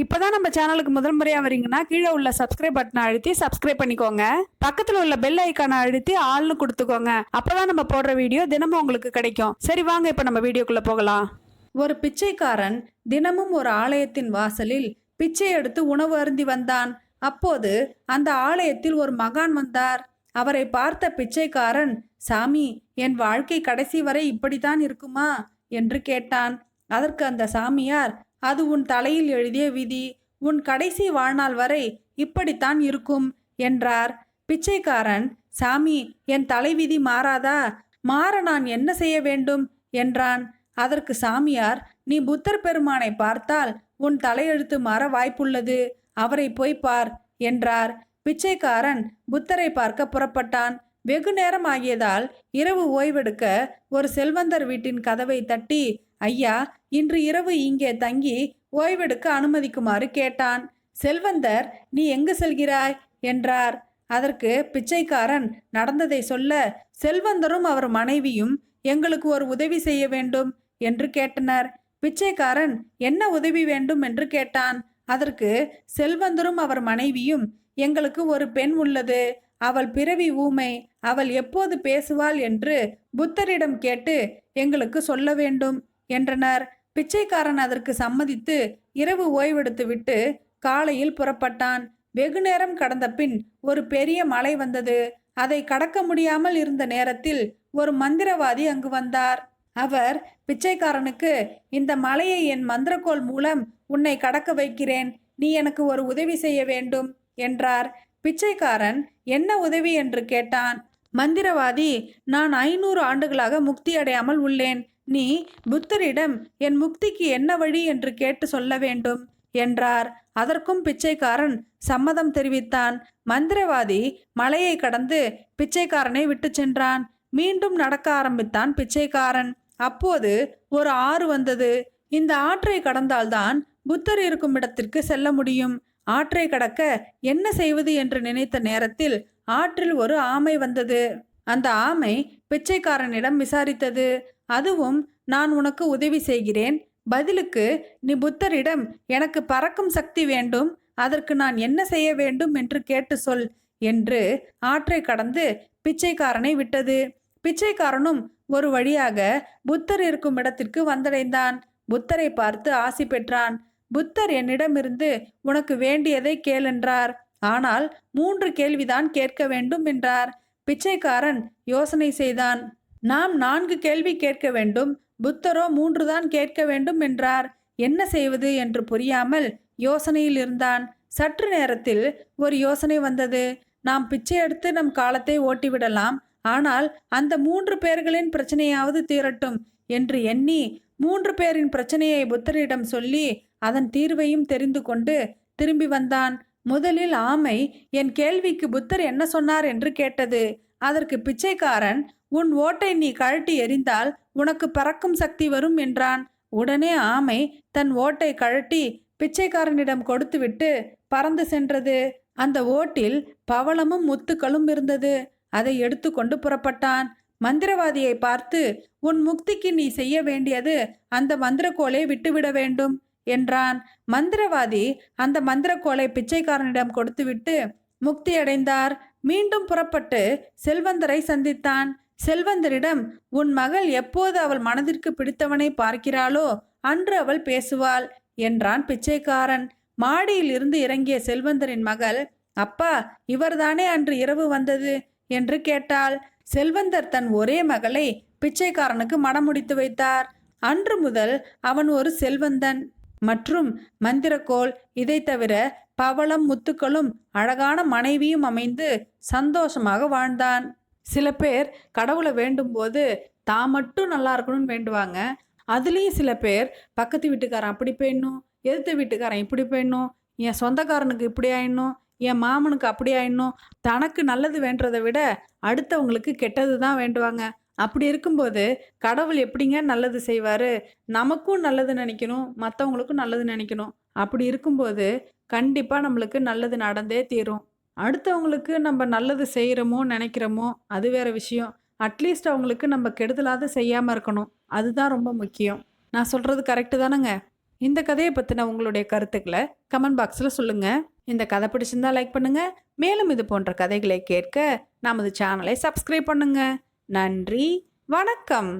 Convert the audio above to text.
இப்போதான் நம்ம சேனலுக்கு முதல் முறையாக வரீங்கன்னா கீழே உள்ள சப்ஸ்கிரைப் பட்டனை அழுத்தி சப்ஸ்கிரைப் பண்ணிக்கோங்க. பக்கத்தில் உள்ள பெல் ஐக்கானை அழுத்தி ஆள்னு கொடுத்துக்கோங்க. அப்போதான் நம்ம போடுற வீடியோ தினமும் உங்களுக்கு கிடைக்கும். சரி வாங்க இப்போ நம்ம வீடியோக்குள்ளே போகலாம். ஒரு பிச்சைக்காரன் தினமும் ஒரு ஆலயத்தின் வாசலில் பிச்சை எடுத்து உணவு அருந்தி வந்தான். அப்போது அந்த ஆலயத்தில் ஒரு மகான் வந்தார். அவரை பார்த்த பிச்சைக்காரன் சாமி என் வாழ்க்கை கடைசி வரை இப்படித்தான் இருக்குமா? என்று கேட்டான். அதற்கு அந்த சாமியார் அது உன் தலையில் எழுதிய விதி. உன் கடைசி வாழ்நாள் வரை இப்படித்தான் இருக்கும் என்றார். பிச்சைக்காரன் சாமி என் தலைவிதி மாறாதா? மாற நான் என்ன செய்ய வேண்டும்? என்றான். அதற்கு சாமியார் நீ புத்தர் பெருமானை பார்த்தால் உன் தலையெழுத்து மாற வாய்ப்புள்ளது. அவரை போய் பார் என்றார். பிச்சைக்காரன் புத்தரை பார்க்க புறப்பட்டான். வெகு நேரம் ஆகியதால் இரவு ஓய்வெடுக்க ஒரு செல்வந்தர் வீட்டின் கதவை தட்டி ஐயா இன்று இரவு இங்கே தங்கி ஓய்வெடுக்க அனுமதிக்குமாறு கேட்டான். செல்வந்தர் நீ எங்கு செல்கிறாய்? என்றார். அதற்கு பிச்சைக்காரன் நடந்ததை சொல்ல செல்வந்தரும் அவர் மனைவியும் எங்களுக்கு ஒரு உதவி செய்ய வேண்டும் என்று கேட்டனர். பிச்சைக்காரன் என்ன உதவி வேண்டும்? என்று கேட்டான். அதற்கு செல்வந்தரும் அவர் மனைவியும் எங்களுக்கு ஒரு பெண் உள்ளது. அவள் பிறவி ஊமை. அவள் எப்போது பேசுவாள்? என்று புத்தரிடம் கேட்டு எங்களுக்கு சொல்ல வேண்டும். என்றனர். பிச்சைக்காரன் அதற்கு சம்மதித்து இரவு ஓய்வெடுத்துவிட்டு காலையில் புறப்பட்டான். வெகு நேரம் கடந்த பின் ஒரு பெரிய மலை வந்தது. அதை கடக்க முடியாமல் இருந்த நேரத்தில் ஒரு மந்திரவாதி அங்கு வந்தார். அவர் பிச்சைக்காரனுக்கு இந்த மலையை என் மந்திரக்கோள் மூலம் உன்னை கடக்க வைக்கிறேன். நீ எனக்கு ஒரு உதவி செய்ய வேண்டும் என்றார். பிச்சைக்காரன் என்ன உதவி? என்று கேட்டான். மந்திரவாதி நான் ஐநூறு ஆண்டுகளாக முக்தி அடையாமல் உள்ளேன். நீ புத்தரிடம் என் முக்திக்கு என்ன வழி? என்று கேட்டு சொல்ல வேண்டும் என்றார். அதற்கும் பிச்சைக்காரன் சம்மதம் தெரிவித்தான். மந்திரவாதி மலையை கடந்து பிச்சைக்காரனை விட்டு சென்றான். மீண்டும் நடக்க ஆரம்பித்தான் பிச்சைக்காரன். அப்போது ஒரு ஆறு வந்தது. இந்த ஆற்றை கடந்தால்தான் புத்தர் இருக்கும் இடத்திற்கு செல்ல முடியும். ஆற்றை கடக்க என்ன செய்வது என்று நினைத்த நேரத்தில் ஆற்றில் ஒரு ஆமை வந்தது. அந்த ஆமை பிச்சைக்காரனிடம் விசாரித்தது. அதுவும் நான் உனக்கு உதவி செய்கிறேன். பதிலுக்கு நீ புத்தரிடம் எனக்கு பறக்கும் சக்தி வேண்டும். அதற்கு நான் என்ன செய்ய வேண்டும் என்று கேட்டு சொல் என்று ஆற்றை கடந்து பிச்சைக்காரனை விட்டது. பிச்சைக்காரனும் ஒரு வழியாக புத்தர் இருக்கும் இடத்திற்கு வந்தடைந்தான். புத்தரை பார்த்து ஆசி பெற்றான் புத்தர் என்னிடமிருந்து உனக்கு வேண்டியதை கேளென்றார் ஆனால் மூன்று கேள்விதான் கேட்க வேண்டும் என்றார். பிச்சைக்காரன் யோசனை செய்தான். நாம் நான்கு கேள்வி கேட்க வேண்டும். புத்தரோ மூன்றுதான் கேட்க வேண்டும் என்றார். என்ன செய்வது என்று புரியாமல் யோசனையில் இருந்தான். சற்று நேரத்தில் ஒரு யோசனை வந்தது. நாம் பிச்சை எடுத்து நம் காலத்தை ஓட்டிவிடலாம். ஆனால் அந்த மூன்று பேர்களின் பிரச்சனையாவது தீரட்டும் என்று எண்ணி மூன்று பேரின் பிரச்சனையை புத்தரிடம் சொல்லி அதன் தீர்வையும் தெரிந்து கொண்டு திரும்பி வந்தான். முதலில் ஆமை என் கேள்விக்கு புத்தர் என்ன சொன்னார்? என்று கேட்டது. அதற்கு பிச்சைக்காரன் உன் ஓட்டை நீ கழட்டி எறிந்தால் உனக்கு பறக்கும் சக்தி வரும் என்றான். உடனே ஆமை தன் ஓட்டை கழட்டி பிச்சைக்காரனிடம் கொடுத்துவிட்டு பறந்து சென்றது. அந்த ஓட்டில் பவளமும் முத்துக்களும் இருந்தது. அதை எடுத்துக்கொண்டு புறப்பட்டான். மந்திரவாதியை பார்த்து உன் முக்திக்கு நீ செய்ய வேண்டியது அந்த மந்திரக்கோலை விட்டுவிட வேண்டும் என்றான். மந்திரவாதி அந்த மந்திரக்கோலை பிச்சைக்காரனிடம் கொடுத்துவிட்டு முக்தி அடைந்தார் மீண்டும் புறப்பட்டு செல்வந்தரை சந்தித்தான். செல்வந்தரிடம் உன் மகள் எப்போது அவள் மனதிற்கு பிடித்தவனை பார்க்கிறாளோ அன்று அவள் பேசுவாள் என்றான் பிச்சைக்காரன். மாடியில் இருந்து இறங்கிய செல்வந்தரின் மகள் அப்பா இவர்தானே அன்று இரவு வந்தது? என்று கேட்டாள். செல்வந்தர் தன் ஒரே மகளை பிச்சைக்காரனுக்கு மணமுடித்து வைத்தார். அன்று முதல் அவன் ஒரு செல்வந்தன். மற்றும் மந்திரக்கோள். இதை தவிர பவளம் முத்துக்களும் அழகான மனைவியும் அமைந்து சந்தோஷமாக வாழ்ந்தான். சில பேர் கடவுளை வேண்டும்போது தான் மட்டும் நல்லா இருக்கணும்னு வேண்டுவாங்க. அதுலேயும் சில பேர் பக்கத்து வீட்டுக்காரன் அப்படி போயிடணும் எதிர்த்த வீட்டுக்காரன் இப்படி போயிடணும் என் சொந்தக்காரனுக்கு இப்படி ஆயிடணும் என் மாமனுக்கு அப்படி ஆயிடணும். தனக்கு நல்லது வேண்டுறதை விட அடுத்தவங்களுக்கு கெட்டது தான் வேண்டுவாங்க. அப்படி இருக்கும்போது கடவுள் எப்படிங்க நல்லது செய்வார்? நமக்கும் நல்லது நினைக்கணும் மற்றவங்களுக்கும் நல்லது நினைக்கணும். அப்படி இருக்கும்போது கண்டிப்பாக நம்மளுக்கு நல்லது நடந்தே தீரும். அடுத்தவங்களுக்கு நம்ம நல்லது செய்கிறோமோ நினைக்கிறோமோ அது வேற விஷயம். அட்லீஸ்ட் அவங்களுக்கு நம்ம கெடுதலாக செய்யாமல் இருக்கணும். அதுதான் ரொம்ப முக்கியம். நான் சொல்கிறது கரெக்டு தானேங்க? இந்த கதையை பற்றின உங்களுடைய கருத்துக்களை கமெண்ட் பாக்ஸில் சொல்லுங்கள் இந்த கதை பிடிச்சிருந்தா லைக் பண்ணுங்கள் மேலும் இது போன்ற கதைகளை கேட்க நமது சேனலை சப்ஸ்கிரைப் பண்ணுங்கள் நன்றி வணக்கம்.